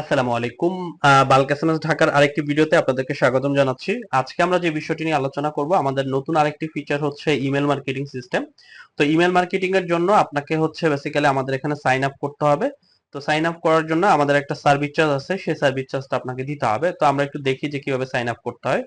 আসসালামু আলাইকুম। বাল্ক ঢাকার আরেকটি ভিডিওতে আপনাদেরকে স্বাগতম জানাচ্ছি। আজকে আমরা যে বিষয়টি নিয়ে আলোচনা করব, আমাদের নতুন আরেকটি ফিচার হচ্ছে ইমেল মার্কেটিং সিস্টেম তো ইমেল মার্কেটিং এর জন্য আপনাকে হচ্ছে বেসিক্যালি আমাদের এখানে সাইন আপ করতে হবে। তো সাইন আপ করার জন্য আমাদের একটা সার্ভিস চার্জ আছে, সেই সার্ভিস চার্জটা আপনাকে দিতে হবে। তো আমরা একটু দেখি যে কীভাবে সাইন আপ করতে হয়।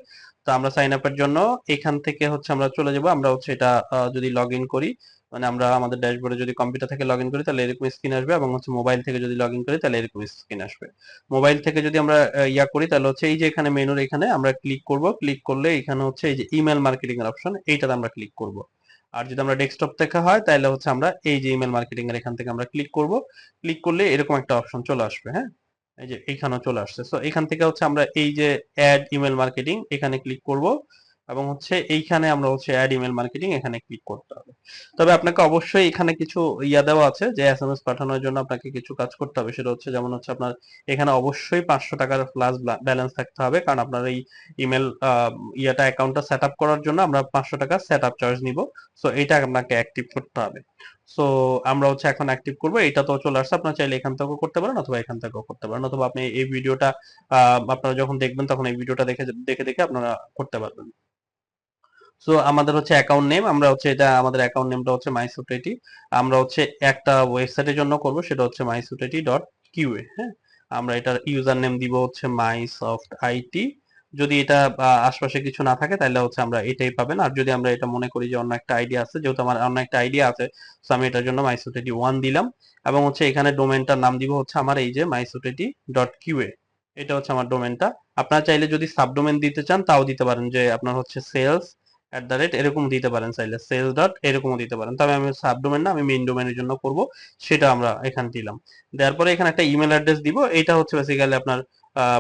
তো আমরা সাইন আপের জন্য এখান থেকে হচ্ছে আমরা চলে যাব। আমরা হচ্ছে এটা যদি লগ ইন করি মানে আমরা আমাদের ড্যাশবোর্ডে যদি কম্পিউটার থেকে লগ ইন করি, তাহলে এরকম স্ক্রিন আসবে এবং হচ্ছে মোবাইল থেকে যদি লগ ইন করি, তাহলে এরকম স্ক্রিন আসবে। মোবাইল থেকে যদি আমরা ইয়া করি, তাহলে হচ্ছে এই যে এখানে মেনুর এখানে আমরা ক্লিক করব। ক্লিক করলে এখানে হচ্ছে এই যে ইমেল মার্কেটিং এর অপশন এইটাতে আমরা ক্লিক করব। আর যদি আমরা ডেস্কটপ থেকে হয়, তাহলে হচ্ছে আমরা এই যে ইমেল মার্কেটিং এর এখান থেকে আমরা ক্লিক করব। ক্লিক করলে এরকম একটা অপশন চলে আসবে হ্যাঁ? এই যে এইখানেও চলে আসছে। সো এখান থেকে হচ্ছে আমরা এই যে অ্যাড ইমেল মার্কেটিং এখানে ক্লিক করব এবং হচ্ছে এইখানে আমরা হচ্ছে অ্যাড ইমেল মার্কেটিং এখানে ক্লিক করতে হবে। তবে আপনাকে অবশ্যই এখানে কিছু ইয়া দেওয়া আছে যে এসএমএস পাঠানোর জন্য আপনাকে কিছু কাজ করতে হবে। সেটা হচ্ছে যেমন হচ্ছে আপনার এখানে অবশ্যই পাঁচশো টাকার প্লাস ব্যালেন্স থাকতে হবে। কারণ আপনার এই ইমেল ইয়াটা অ্যাকাউন্টটা সেট আপ করার জন্য আমরা পাঁচশো টাকা সেট আপ চার্জ নিব। সো এটা আপনাকে অ্যাক্টিভ করতে হবে। সো আমরা হচ্ছে এখন অ্যাক্টিভ করব। এটা তো চলে আসছে। আপনার চাইলে এখান থেকেও করতে পারেন অথবা এখান থেকেও করতে পারেন। অথবা আপনি এই ভিডিওটা আপনারা যখন দেখবেন তখন এই ভিডিওটা দেখে দেখে দেখে আপনারা করতে পারবেন। সো আমাদের হচ্ছে অ্যাকাউন্ট নেম আমরা হচ্ছে এটা, আমাদের অ্যাকাউন্ট নেমটা হচ্ছে মাইসুটেটি আমরা হচ্ছে একটা ওয়েবসাইটের জন্য করব, সেটা হচ্ছে মাইসুটেটি ডট কিউএ হ্যাঁ? আমরা এটার ইউজার নেম দিব হচ্ছে মাইসফট আইটি যদি এটা আশপাশে কিছু না থাকে, তাহলে হচ্ছে আমরা এটাই পাবেন। আর যদি আমরা এটা মনে করি যে অন্য একটা আইডিয়া আছে, যেহেতু আমার অন্য একটা আইডিয়া আছে তো আমি এটার জন্য মাইসুটেটি ওয়ান দিলাম। এবং হচ্ছে এখানে ডোমেনটার নাম দিব হচ্ছে আমার এই যে মাইসুটেটি ডট কিউএ এটা হচ্ছে আমার ডোমেনটা আপনারা চাইলে যদি সাবডোমেন দিতে চান, তাও দিতে পারেন। যে আপনার হচ্ছে সেলস অ্যাট দ্য রেট এরকম দিতে পারেন চাইলে। সেলস ডট এরকমও দিতে পারেন। তবে আমি সাবডোমেন না, আমি মেইন ডোমেনের জন্য করব। সেটা আমরা এখানে দিলাম। দেওয়ার পরে এখানে একটা ইমেল অ্যাড্রেস দিব। এটা হচ্ছে বেসিক্যালি আপনার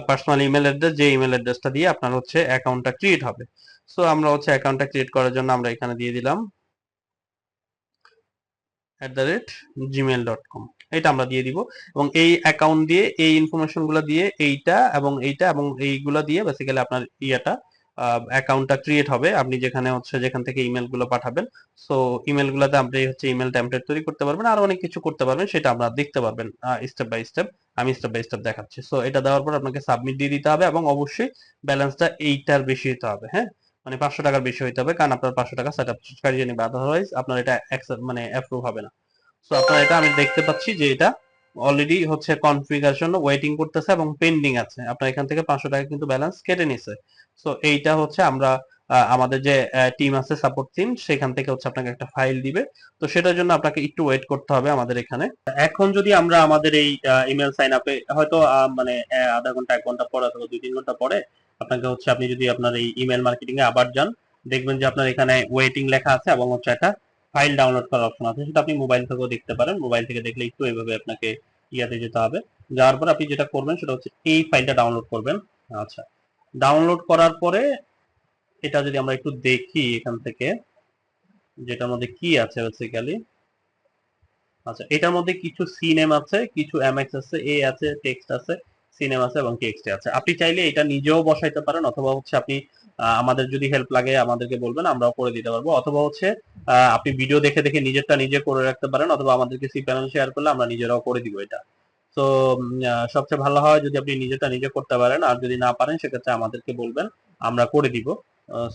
পার্সোনাল ইমেল অ্যাড্রেস যে ইমেল অ্যাড্রেসটা দিয়ে আপনার হচ্ছে অ্যাকাউন্টটা ক্রিয়েট হবে। সো আমরা হচ্ছে অ্যাকাউন্টটা ক্রিয়েট করার জন্য আমরা এখানে দিয়ে দিলাম at the rate Gmail dot com এটা আমরা দিয়ে দিব এবং এই অ্যাকাউন্ট দিয়ে, এই ইনফরমেশনগুলো দিয়ে, এইটা এবং এইটা এবং এইগুলা দিয়ে বেসিক্যালি আপনার ইয়েটা অ্যাকাউন্টটা ক্রিয়েট হবে। আপনি যেখানে হচ্ছে যেখান থেকে ইমেলগুলো পাঠাবেন। সো ইমেল গুলাতে আপনি হচ্ছে ইমেল টেমপ্লেট তৈরি করতে পারবেন। আর অনেক কিছু করতে পারবেন, সেটা আমরা দেখতে পারবেন স্টেপ বাই স্টেপ আমি স্টেপ বাই স্টেপ দেখাচ্ছি। সো এটা দেওয়ার পর আপনাকে সাবমিট দিয়ে দিতে হবে এবং অবশ্যই ব্যালেন্সটা এইটার বেশি হতে হবে হ্যাঁ? মানে পাঁচশো টাকার বেশি হইতে হবে কারণ আপনার পাঁচশো টাকা সেট আপ কারিয়ে নেবে। আদারওয়াইজ আপনার এটা মানে অ্যাপ্রুভ হবে না। সো আপনার এটা আমি দেখতে পাচ্ছি যে এটা অলরেডি হচ্ছে কনফিগারেশন ওয়েটিং করতেছে এবং পেন্ডিং আছে। আপনার এখান থেকে পাঁচশো টাকা কিন্তু ব্যালেন্স কেটে নিছে। সো এইটা হচ্ছে আমরা আমাদের যে টিম আছে সাপোর্ট টিম সেখান থেকে হচ্ছে আপনাকে একটা ফাইল দিবে। তো সেটার জন্য আপনাকে একটু ওয়েট করতে হবে আমাদের এখানে। এখন যদি আমরা আমাদের এই ইমেল সাইন আপে হয়তো মানে আধা ঘণ্টা, এক ঘণ্টা পরে অথবা দুই তিন ঘণ্টা পরে আপনাকে হচ্ছে আপনি যদি আপনার এই ইমেল মার্কেটিং এ আবার যান, দেখবেন যে আপনার এখানে ওয়েটিং লেখা আছে এবং হচ্ছে একটা ফাইল ডাউনলোড করার অপশন আছে, সেটা আপনি মোবাইল থেকেও দেখতে পারেন। মোবাইল থেকে দেখলে একটু এইভাবে আপনাকে ইয়াতে যেতে হবে। যাওয়ার পর আপনি যেটা করবেন, সেটা হচ্ছে এই ফাইলটা ডাউনলোড করবেন। আচ্ছা ডাউনলোড করার পরে এটা যদি আমরা একটু দেখি এখান থেকে, যেটার মধ্যে কি আছে বেসিক্যালি আচ্ছা এটার মধ্যে কিছু সিনেম আছে, কিছু এমএক্স আছে এ আছে টেক্সট আছে। সিনেম আছে এবং টেক্সট আছে। আপনি চাইলে এটা নিজেও বসাইতে পারেন অথবা হচ্ছে আপনি আমাদের যদি হেল্প লাগে, আমাদেরকে বলবেন, আমরাও করে দিতে পারব। অথবা হচ্ছে আপনি ভিডিও দেখে দেখে নিজেরটা নিজে করে রাখতে পারেন অথবা আমাদেরকে সি প্যানেল শেয়ার করলে আমরা নিজেরাও করে দিব এটা। তো সবচেয়ে ভালো হয় যদি আপনি নিজেরটা নিজে করতে পারেন, আর যদি না পারেন, সেক্ষেত্রে আমাদেরকে বলবেন, আমরা করে দিব।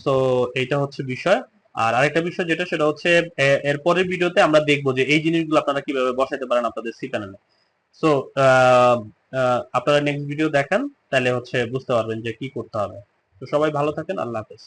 সো এইটা হচ্ছে বিষয়। আর আরেকটা বিষয় যেটা, সেটা হচ্ছে, এ- এর পরের ভিডিওতে আমরা দেখব যে এই জিনিসগুলো আপনারা কীভাবে বসাতে পারেন আপনাদের সি প্যানেলে সো আপনারা নেক্সট ভিডিও দেখেন, তাহলে হচ্ছে বুঝতে পারবেন যে কি করতে হবে। তো সবাই ভালো থাকেন, আল্লাহ হাফেজ।